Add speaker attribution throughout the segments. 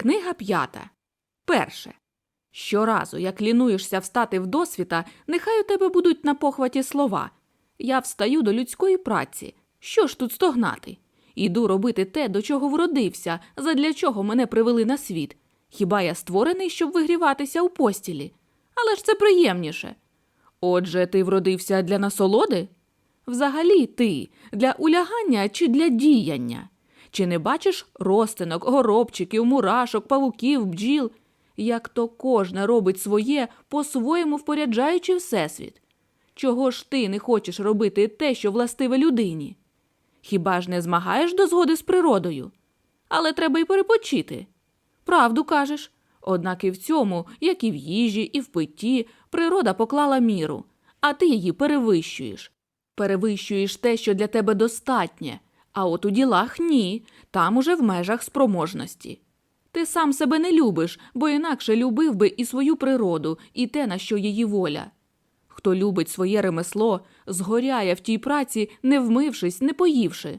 Speaker 1: Книга п'ята. Перше. Щоразу, як лінуєшся встати в досвіта, нехай у тебе будуть на похваті слова. Я встаю до людської праці. Що ж тут стогнати? Іду робити те, до чого вродився, задля чого мене привели на світ. Хіба я створений, щоб вигріватися у постілі? Але ж це приємніше. Отже, ти вродився для насолоди? Взагалі ти для улягання чи для діяння? Чи не бачиш ростинок, горобчиків, мурашок, павуків, бджіл? Як то кожне робить своє, по-своєму впоряджаючи всесвіт. Чого ж ти не хочеш робити те, що властиве людині? Хіба ж не змагаєш до згоди з природою? Але треба й перепочити. Правду кажеш. Однак і в цьому, як і в їжі, і в питті, природа поклала міру, а ти її перевищуєш. Перевищуєш те, що для тебе достатнє, а от у ділах ні, там уже в межах спроможності. Ти сам себе не любиш, бо інакше любив би і свою природу, і те, на що її воля. Хто любить своє ремесло, згоряє в тій праці, не вмившись, не поївши.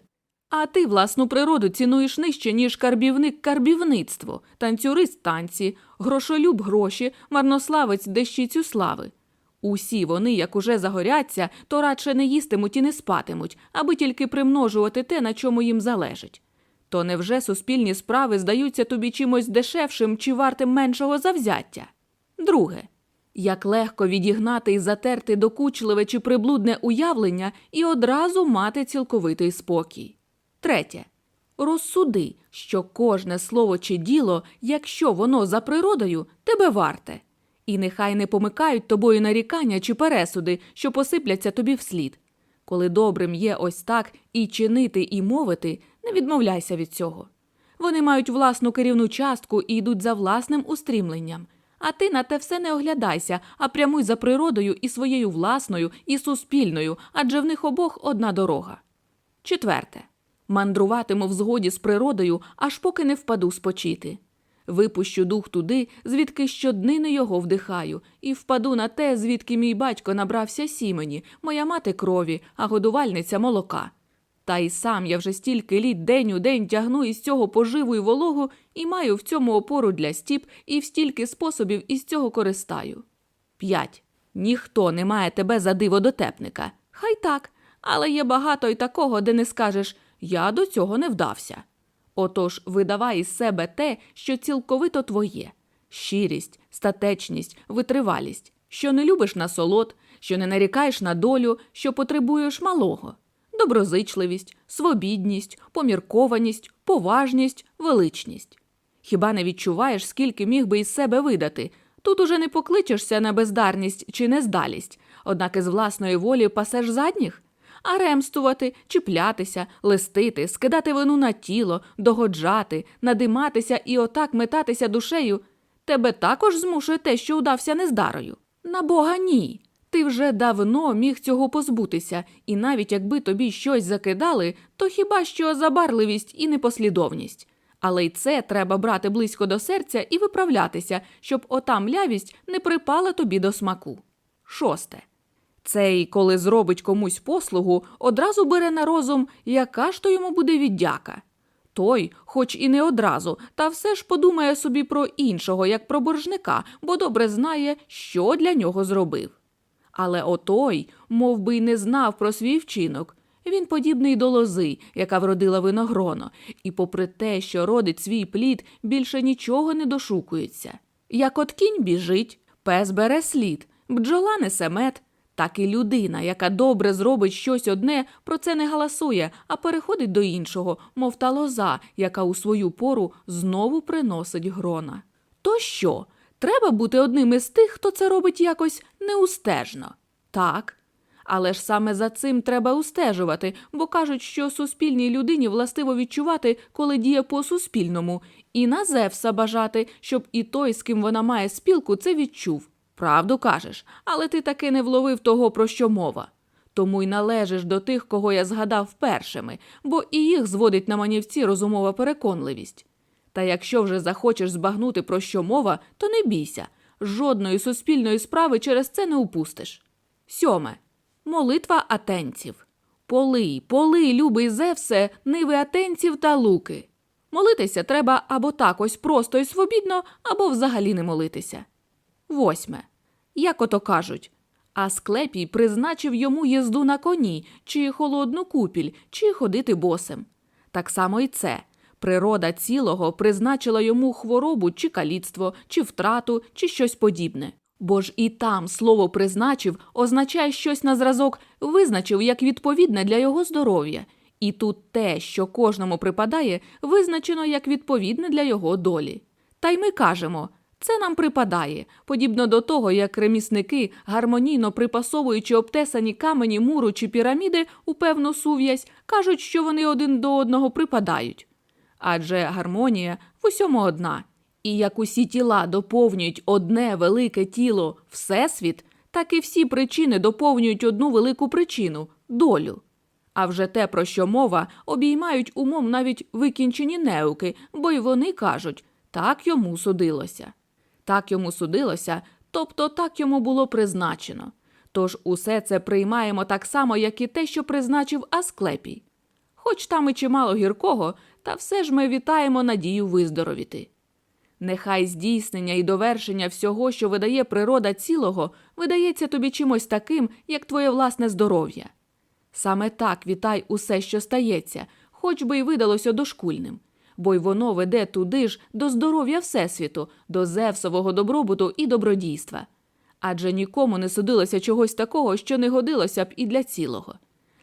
Speaker 1: А ти власну природу цінуєш нижче, ніж карбівник карбівництво, танцюрист танці, грошолюб гроші, марнославець дещицю слави. Усі вони, як уже загоряться, то радше не їстимуть і не спатимуть, аби тільки примножувати те, на чому їм залежить. То невже суспільні справи здаються тобі чимось дешевшим чи вартим меншого завзяття? Друге. Як легко відігнати і затерти докучливе чи приблудне уявлення і одразу мати цілковитий спокій. Третє. Розсуди, що кожне слово чи діло, якщо воно за природою, тебе варте. І нехай не помикають тобою нарікання чи пересуди, що посипляться тобі вслід. Коли добрим є ось так і чинити, і мовити, не відмовляйся від цього. Вони мають власну керівну частку і йдуть за власним устрімленням. А ти на те все не оглядайся, а прямуй за природою і своєю власною, і суспільною, адже в них обох одна дорога. Четверте. Мандруватиму в згоді з природою, аж поки не впаду спочити. Випущу дух туди, звідки щоднини його вдихаю, і впаду на те, звідки мій батько набрався сімені, моя мати крові, а годувальниця молока. Та й сам я вже стільки літ день у день тягну із цього поживу й вологу і маю в цьому опору для стіп і в стільки способів із цього користаю. 5. Ніхто не має тебе за диво дотепника. Хай так, але є багато й такого, де не скажеш я до цього не вдався. Отож, видавай із себе те, що цілковито твоє щирість, статечність, витривалість, що не любиш насолод, що не нарікаєш на долю, що потребуєш малого, доброзичливість, свобідність, поміркованість, поважність, величність. Хіба не відчуваєш, скільки міг би із себе видати? Тут уже не покличешся на бездарність чи нездалість, однак із власної волі пасеш задніх? А ремствувати, чіплятися, листити, скидати вину на тіло, догоджати, надиматися і отак метатися душею тебе також змушує те, що удався нездарою. На Бога ні. Ти вже давно міг цього позбутися, і навіть якби тобі щось закидали, то хіба що забарливість і непослідовність. Але й це треба брати близько до серця і виправлятися, щоб ота млявість не припала тобі до смаку. Шосте. Цей, коли зробить комусь послугу, одразу бере на розум, яка ж то йому буде віддяка. Той, хоч і не одразу, та все ж подумає собі про іншого, як про боржника, бо добре знає, що для нього зробив. Але отой, мов би й не знав про свій вчинок. Він подібний до лози, яка вродила виногроно, і, попри те, що родить свій плід, більше нічого не дошукується. Як от кінь біжить, пес бере слід, бджола несе мед, так і людина, яка добре зробить щось одне, про це не галасує, а переходить до іншого, мов та лоза, яка у свою пору знову приносить грона. То що? Треба бути одним із тих, хто це робить якось неустежно. Так. Але ж саме за цим треба устежувати, бо кажуть, що суспільній людині властиво відчувати, коли діє по суспільному, і на Зевса бажати, щоб і той, з ким вона має спілку, це відчув. Правду кажеш, але ти таки не вловив того, про що мова. Тому й належиш до тих, кого я згадав першими, бо і їх зводить на манівці розумова переконливість. Та якщо вже захочеш збагнути, про що мова, то не бійся, жодної суспільної справи через це не упустиш. Сьоме. Молитва атенців. Полий, полий, любий Зевсе, ниви атенців та луки. Молитися треба або так ось просто і свобідно, або взагалі не молитися. Восьме. Як ото кажуть, Асклепій призначив йому їзду на коні, чи холодну купіль, чи ходити босим. Так само і це. Природа цілого призначила йому хворобу чи каліцтво, чи втрату, чи щось подібне. Бо ж і там слово призначив означає щось на зразок визначив як відповідне для його здоров'я. І тут те, що кожному припадає, визначено як відповідне для його долі. Та й ми кажемо це нам припадає, подібно до того, як ремісники, гармонійно припасовуючи обтесані камені муру чи піраміди у певну сув'язь, кажуть, що вони один до одного припадають. Адже гармонія в усьому одна. І як усі тіла доповнюють одне велике тіло Всесвіт, так і всі причини доповнюють одну велику причину долю. А вже те, про що мова, обіймають умом навіть викінчені неуки, бо й вони кажуть так йому судилося. Так йому судилося, тобто так йому було призначено. Тож усе це приймаємо так само, як і те, що призначив Асклепій. Хоч там і чимало гіркого, та все ж ми вітаємо надію виздоровіти. Нехай здійснення і довершення всього, що видає природа цілого, видається тобі чимось таким, як твоє власне здоров'я. Саме так вітай усе, що стається, хоч би й видалося дошкульним, бо й воно веде туди ж до здоров'я Всесвіту, до Зевсового добробуту і добродійства. Адже нікому не судилося чогось такого, що не годилося б і для цілого.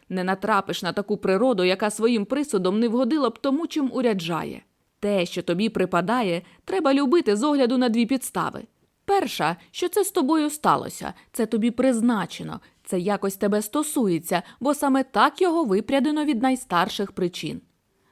Speaker 1: Не натрапиш на таку природу, яка своїм присудом не вгодила б тому, чим уряджає. Те, що тобі припадає, треба любити з огляду на дві підстави. Перша, що це з тобою сталося, це тобі призначено, це якось тебе стосується, бо саме так його випрядено від найстарших причин.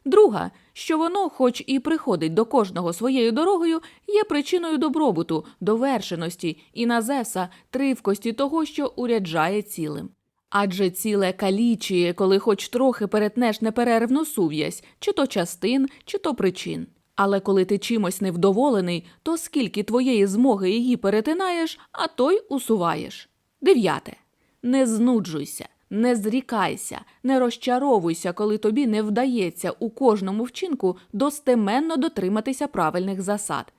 Speaker 1: Друга, що воно, хоч і приходить до кожного своєю дорогою, є причиною добробуту, довершеності і на Зевса тривкості того, що уряджає цілим. Адже ціле калічіє, коли хоч трохи перетнеш неперервну сув'язь, чи то частин, чи то причин. Але коли ти чимось невдоволений, то скільки твоєї змоги її перетинаєш, а той усуваєш. Дев'яте. Не знуджуйся, не зрікайся, не розчаровуйся, коли тобі не вдається у кожному вчинку достеменно дотриматися правильних засад.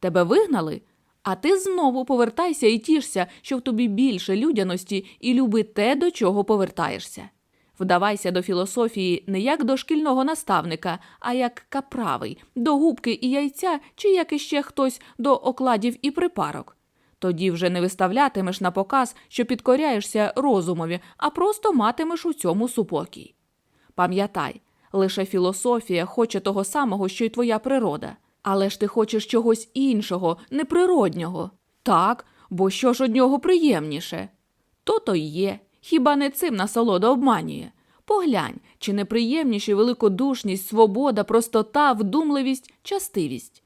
Speaker 1: Тебе вигнали? А ти знову повертайся і тішся, що в тобі більше людяності і люби те, до чого повертаєшся. Вдавайся до філософії не як до шкільного наставника, а як каправий, до губки і яйця, чи як іще хтось до окладів і припарок. Тоді вже не виставлятимеш на показ, що підкоряєшся розумові, а просто матимеш у цьому супокій. Пам'ятай, лише філософія хоче того самого, що й твоя природа. Але ж ти хочеш чогось іншого, неприроднього. Так, бо що ж од нього приємніше? То-то й є. Хіба не цим насолода обманює? Поглянь, чи не приємніші великодушність, свобода, простота, вдумливість, частивість.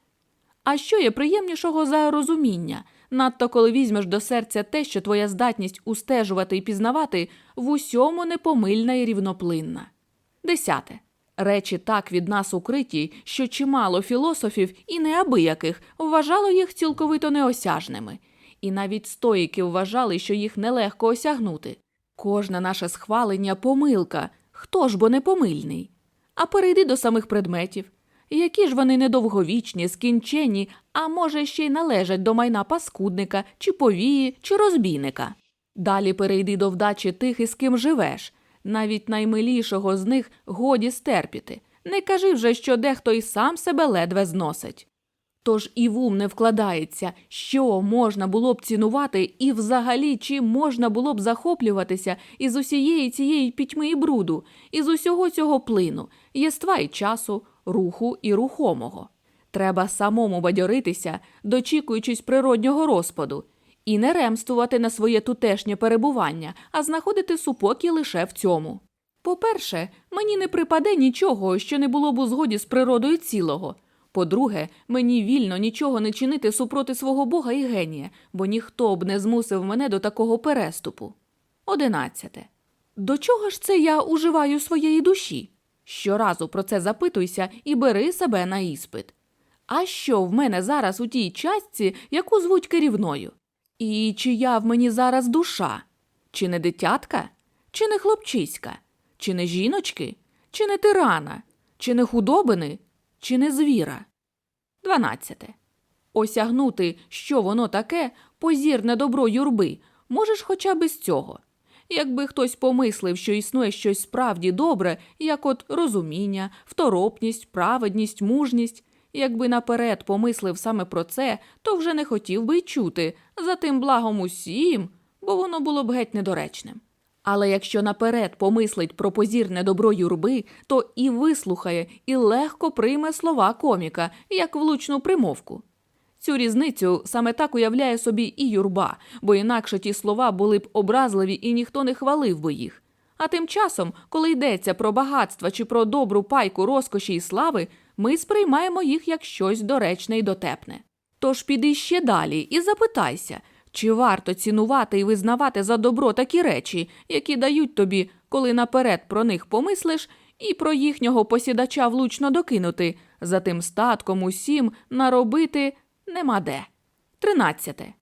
Speaker 1: А що є приємнішого за розуміння, надто коли візьмеш до серця те, що твоя здатність устежувати і пізнавати в усьому непомильна і рівноплинна. Десяте. Речі так від нас укриті, що чимало філософів і неабияких вважало їх цілковито неосяжними, і навіть стоїки вважали, що їх нелегко осягнути. Кожне наше схвалення помилка, хто ж бо не помильний? А перейди до самих предметів. Які ж вони недовговічні, скінчені, а може, ще й належать до майна паскудника, чи повії, чи розбійника. Далі перейди до вдачі тих, із ким живеш. Навіть наймилішого з них годі стерпіти. Не кажи вже, що дехто і сам себе ледве зносить. Тож і в ум не вкладається, що можна було б цінувати, і взагалі чим можна було б захоплюватися із усієї цієї пітьми і бруду, із усього цього плину, єства і часу, руху і рухомого. Треба самому бадьоритися, дочікуючись природнього розпаду, і не ремствувати на своє тутешнє перебування, а знаходити супокій лише в цьому. По-перше, мені не припаде нічого, що не було б у згоді з природою цілого. По-друге, мені вільно нічого не чинити супроти свого Бога і генія, бо ніхто б не змусив мене до такого переступу. Одинадцяте. До чого ж це я уживаю своєї душі? Щоразу про це запитуйся і бери себе на іспит. А що в мене зараз у тій частці, яку звуть керівною? І чия в мені зараз душа? Чи не дитятка? Чи не хлопчиська? Чи не жіночки? Чи не тирана? Чи не худобини? чи не звіра? 12. Осягнути, що воно таке, позірне добро юрби, можеш хоча б із цього. Якби хтось помислив, що існує щось справді добре, як от розуміння, второпність, праведність, мужність, якби наперед помислив саме про це, то вже не хотів би й чути за тим благом усім, бо воно було б геть недоречним. Але якщо наперед помислить про позірне добро юрби, то і вислухає, і легко прийме слова коміка, як влучну примовку. Цю різницю саме так уявляє собі і юрба, бо інакше ті слова були б образливі і ніхто не хвалив би їх. А тим часом, коли йдеться про багатства чи про добру пайку розкоші і слави, ми сприймаємо їх як щось доречне і дотепне. Тож піди ще далі і запитайся, чи варто цінувати і визнавати за добро такі речі, які дають тобі, коли наперед про них помислиш, і про їхнього посідача влучно докинути, за тим статком усім наробити нема де. Тринадцяте.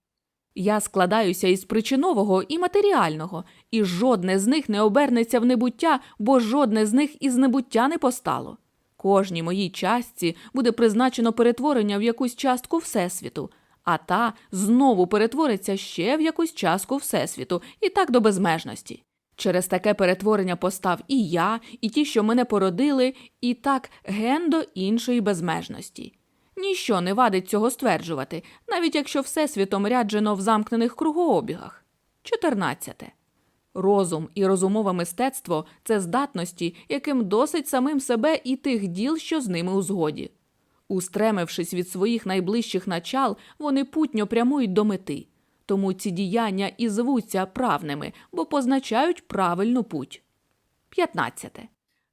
Speaker 1: Я складаюся із причинового і матеріального, і жодне з них не обернеться в небуття, бо жодне з них із небуття не постало. Кожній моїй частці буде призначено перетворення в якусь частку Всесвіту, а та знову перетвориться ще в якусь частку Всесвіту, і так до безмежності. Через таке перетворення постав і я, і ті, що мене породили, і так ген до іншої безмежності. Ніщо не вадить цього стверджувати, навіть якщо всесвітом ряджено в замкнених кругообігах. 14. Розум і розумове мистецтво це здатності, яким досить самим себе і тих діл, що з ними у згоді. Устремившись від своїх найближчих начал, вони путньо прямують до мети. Тому ці діяння і звуться правними, бо позначають правильну путь. 15.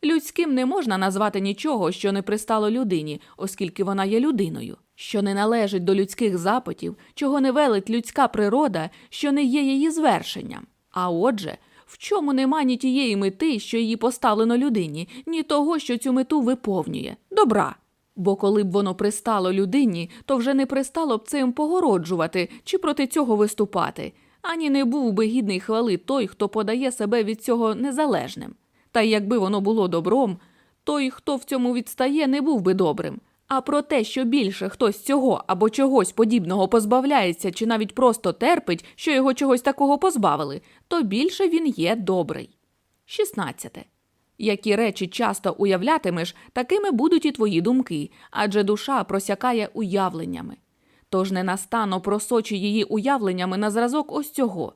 Speaker 1: Людським не можна назвати нічого, що не пристало людині, оскільки вона є людиною, що не належить до людських запитів, чого не велить людська природа, що не є її звершенням. А отже, в чому нема ні тієї мети, що її поставлено людині, ні того, що цю мету виповнює добра. Бо коли б воно пристало людині, то вже не пристало б цим погороджувати чи проти цього виступати, ані не був би гідний хвали той, хто подає себе від цього незалежним. Та й якби воно було добром, той, хто в цьому відстає, не був би добрим. А про те, що більше хтось цього або чогось подібного позбавляється, чи навіть просто терпить, що його чогось такого позбавили, то більше він є добрий. 16. Які речі часто уявлятимеш, такими будуть і твої думки, адже душа просякає уявленнями. Тож ненастанно просочи її уявленнями на зразок ось цього.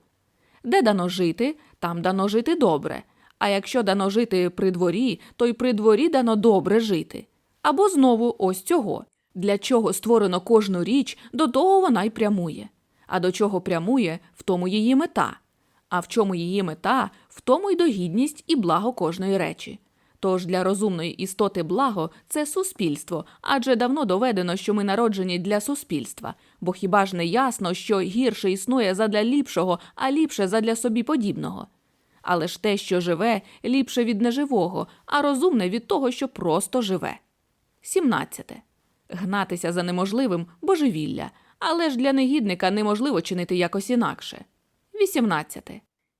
Speaker 1: Де дано жити, там дано жити добре. А якщо дано жити при дворі, то й при дворі дано добре жити. Або знову ось цього. Для чого створено кожну річ, до того вона й прямує. А до чого прямує, в тому її мета. А в чому її мета, в тому й догідність і благо кожної речі. Тож для розумної істоти благо це суспільство, адже давно доведено, що ми народжені для суспільства, бо хіба ж не ясно, що гірше існує задля ліпшого, а ліпше задля собі подібного. Але ж те, що живе, ліпше від неживого, а розумне від того, що просто живе. 17. Гнатися за неможливим божевілля, але ж для негідника неможливо чинити якось інакше. 18.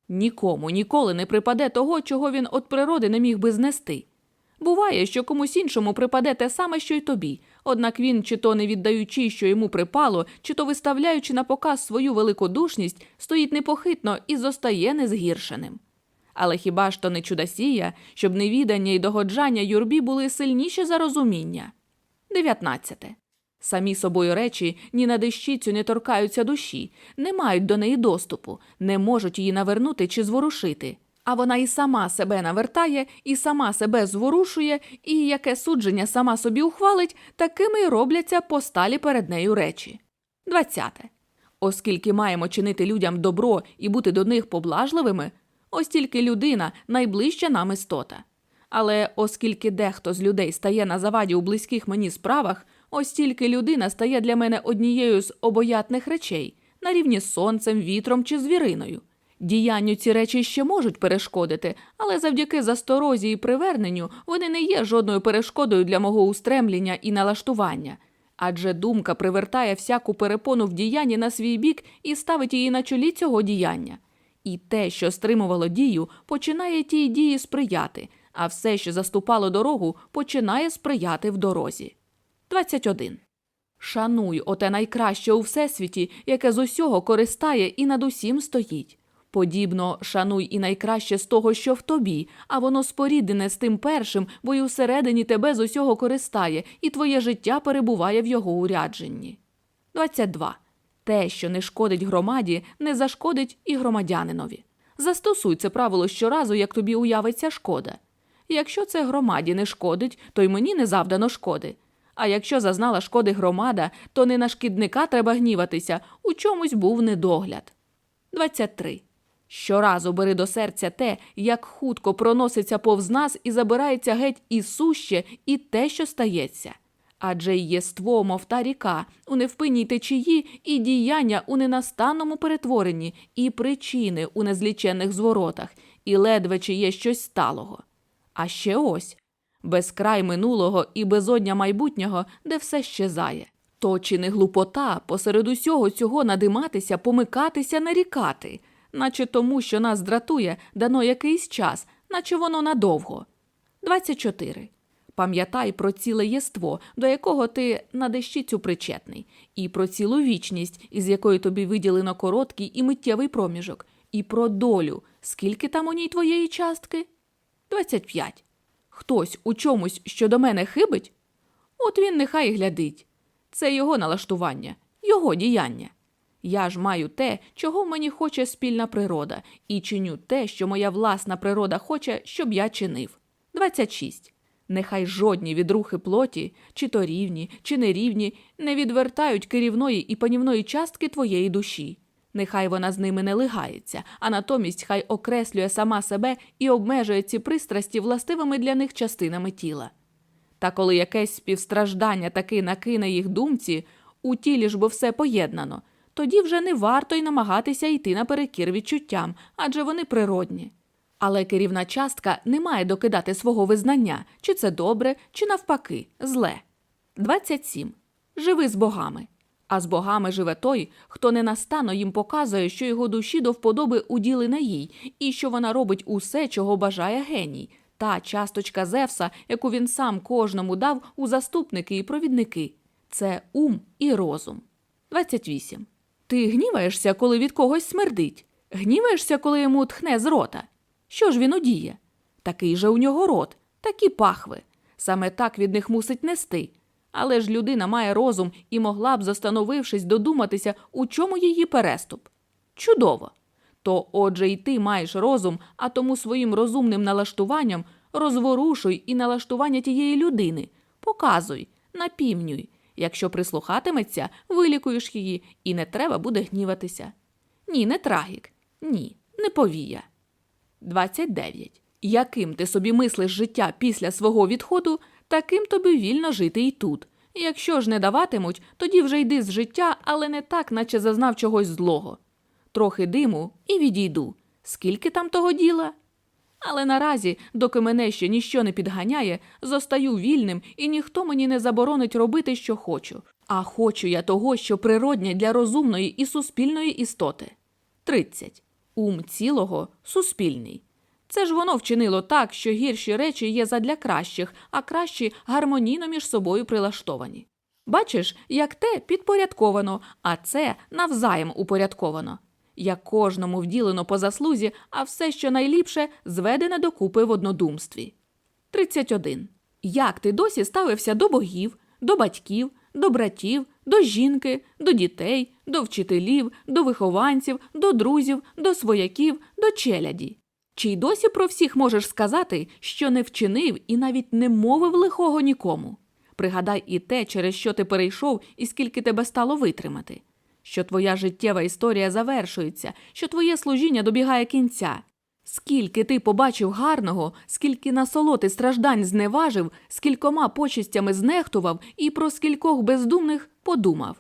Speaker 1: Нікому ніколи не припаде того, чого він від природи не міг би знести. Буває, що комусь іншому припаде те саме, що й тобі, однак він, чи то не віддаючи, що йому припало, чи то виставляючи на показ свою великодушність, стоїть непохитно і зостає незгіршеним. Але хіба ж то не чудосія, щоб невідання і догоджання юрбі були сильніші за розуміння? 19. Самі собою речі ні на дещицю не торкаються душі, не мають до неї доступу, не можуть її навернути чи зворушити. А вона і сама себе навертає, і сама себе зворушує, і яке судження сама собі ухвалить, такими й робляться посталі перед нею речі. 20. Оскільки маємо чинити людям добро і бути до них поблажливими, ось тільки людина найближча нам істота. Але оскільки дехто з людей стає на заваді у близьких мені справах, ось тільки людина стає для мене однією з обоятних речей, на рівні з сонцем, вітром чи звіриною. Діянню ці речі ще можуть перешкодити, але завдяки засторозі і приверненню вони не є жодною перешкодою для мого устремлення і налаштування. Адже думка привертає всяку перепону в діянні на свій бік і ставить її на чолі цього діяння. І те, що стримувало дію, починає тій дії сприяти, а все, що заступало дорогу, починає сприяти в дорозі. 21. Шануй оте найкраще у всесвіті, яке з усього користає і над усім стоїть. Подібно шануй і найкраще з того, що в тобі, а воно споріднене з тим першим, бо й усередині тебе з усього користає, і твоє життя перебуває в його урядженні. 22. Те, що не шкодить громаді, не зашкодить і громадянинові. Застосуй це правило щоразу, як тобі уявиться шкода. Якщо це громаді не шкодить, то й мені не завдано шкоди. А якщо зазнала шкоди громада, то не на шкідника треба гніватися, у чомусь був недогляд. 23. Щоразу бери до серця те, як хутко проноситься повз нас і забирається геть і суще, і те, що стається. Адже єство, мов та ріка, у невпинній течії, і діяння у ненастанному перетворенні, і причини у незліченних зворотах, і ледве чи є щось сталого. А ще ось безкрай минулого і безодня майбутнього, де все щезає. То чи не глупота посеред усього цього надиматися, помикатися, нарікати, наче тому, що нас дратує, дано якийсь час, наче воно надовго. 24. Пам'ятай про ціле єство, до якого ти на дещицю причетний, і про цілу вічність, із якої тобі виділено короткий і миттєвий проміжок, і про долю, скільки там у ній твоєї частки? 25. Хтось у чомусь, що до мене хибить? От він нехай глядить. Це його налаштування, його діяння. Я ж маю те, чого мені хоче спільна природа, і чиню те, що моя власна природа хоче, щоб я чинив. 26. Нехай жодні відрухи плоті, чи то рівні, чи нерівні, не відвертають керівної і панівної частки твоєї душі. Нехай вона з ними не лигається, а натомість хай окреслює сама себе і обмежує ці пристрасті властивими для них частинами тіла. Та коли якесь співстраждання таки накине їх думці, у тілі ж бо все поєднано, тоді вже не варто й намагатися йти наперекір відчуттям, адже вони природні. Але керівна частка не має докидати свого визнання, чи це добре, чи навпаки, зле. 27. Живи з богами. А з богами живе той, хто ненастанно їм показує, що його душі до вподоби уділена їй, і що вона робить усе, чого бажає геній, та часточка Зевса, яку він сам кожному дав у заступники і провідники. Це ум і розум. 28. Ти гніваєшся, коли від когось смердить? Гніваєшся, коли йому тхне з рота? Що ж він удіє? Такий же у нього рот, такі пахви. Саме так від них мусить нести. Але ж людина має розум і могла б, застановившись, додуматися, у чому її переступ. Чудово. То, отже, і ти маєш розум, а тому своїм розумним налаштуванням розворушуй і налаштування тієї людини, показуй, напівнюй. Якщо прислухатиметься, вилікуєш її, і не треба буде гніватися. Ні, не трагік, ні, не повія. 29. Яким ти собі мислиш життя після свого відходу, таким тобі вільно жити і тут. Якщо ж не даватимуть, тоді вже йди з життя, але не так, наче зазнав чогось злого. Трохи диму і відійду. Скільки там того діла? Але наразі, доки мене ще ніщо не підганяє, зостаю вільним і ніхто мені не заборонить робити, що хочу. А хочу я того, що природнє для розумної і суспільної істоти. 30. Ум цілого суспільний. Це ж воно вчинило так, що гірші речі є задля кращих, а кращі гармонійно між собою прилаштовані. Бачиш, як те підпорядковано, а це навзаєм упорядковано. Як кожному вділено по заслузі, а все, що найліпше, зведене докупи в однодумстві. 31. Як ти досі ставився до богів, до батьків, до братів, до жінки, до дітей, до вчителів, до вихованців, до друзів, до свояків, до челяді? Чи й досі про всіх можеш сказати, що не вчинив і навіть не мовив лихого нікому? Пригадай і те, через що ти перейшов, і скільки тебе стало витримати, що твоя життєва історія завершується, що твоє служіння добігає кінця. Скільки ти побачив гарного, скільки насолод і страждань зневажив, скількома почестями знехтував і про скількох бездумних подумав.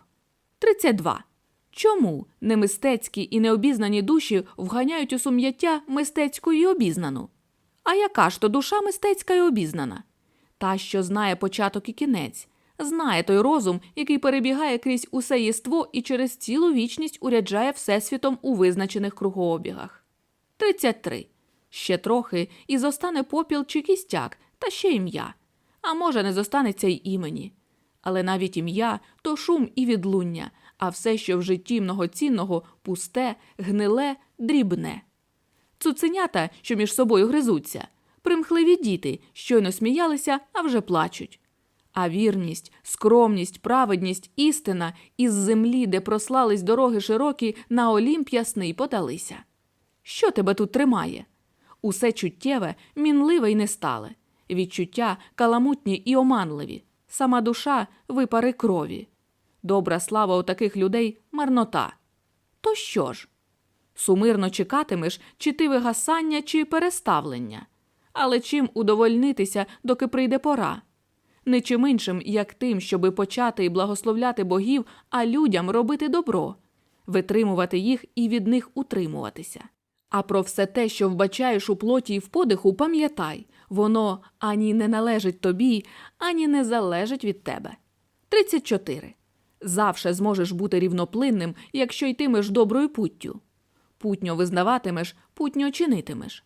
Speaker 1: 32. Чому немистецькі і необізнані душі вганяють у сум'яття мистецьку і обізнану? А яка ж то душа мистецька і обізнана? Та, що знає початок і кінець, знає той розум, який перебігає крізь усе єство і через цілу вічність уряджає Всесвітом у визначених кругообігах. 33. Ще трохи і зостане попіл чи кістяк, та ще ім'я. А може, не зостанеться й імені. Але навіть ім'я то шум і відлуння, а все, що в житті многоцінного, пусте, гниле, дрібне. Цуценята, що між собою гризуться, примхливі діти, щойно сміялися, а вже плачуть. А вірність, скромність, праведність, істина із землі, де прослались дороги широкі, на Олімп ясний подалися. Що тебе тут тримає? Усе чуттєве, мінливе й нестале, відчуття каламутні і оманливі, сама душа випари крові. Добра слава у таких людей марнота. То що ж? Сумирно чекатимеш, чи ти вигасання, чи переставлення. Але чим удовольнитися, доки прийде пора? Не чим іншим, як тим, щоби почати і благословляти богів, а людям робити добро, витримувати їх і від них утримуватися. А про все те, що вбачаєш у плоті і в подиху, пам'ятай, воно ані не належить тобі, ані не залежить від тебе. 34. Завше зможеш бути рівноплинним, якщо йтимеш доброю путтю. Путньо визнаватимеш, путньо чинитимеш.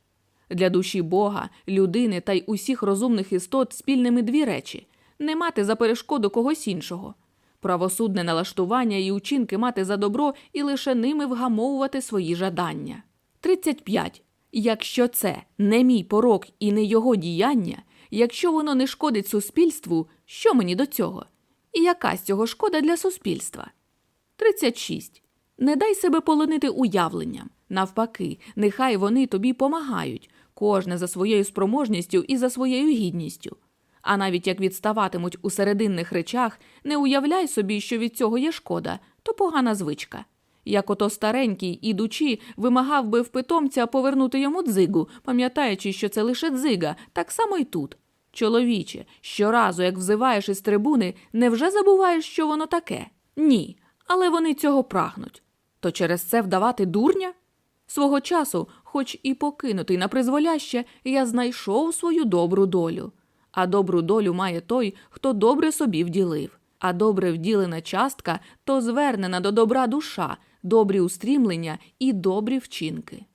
Speaker 1: Для душі Бога, людини та й усіх розумних істот спільними дві речі не мати за перешкоду когось іншого, правосудне налаштування і учинки мати за добро і лише ними вгамовувати свої жадання. 35. Якщо це не мій порок і не його діяння, якщо воно не шкодить суспільству, що мені до цього? І яка з цього шкода для суспільства? 36. Не дай себе полонити уявленням. Навпаки, нехай вони тобі помагають, кожне за своєю спроможністю і за своєю гідністю. А навіть як відставатимуть у серединних речах, не уявляй собі, що від цього є шкода, то погана звичка. Як ото старенький, ідучи, вимагав би в питомця повернути йому дзигу, пам'ятаючи, що це лише дзига, так само й тут. Чоловіче, щоразу, як взиваєш із трибуни, невже забуваєш, що воно таке? Ні, але вони цього прагнуть. То через це вдавати дурня? Свого часу, хоч і покинутий на призволяще, я знайшов свою добру долю. А добру долю має той, хто добре собі вділив. А добре вділена частка то звернена до добра душа, добрі устрімлення і добрі вчинки.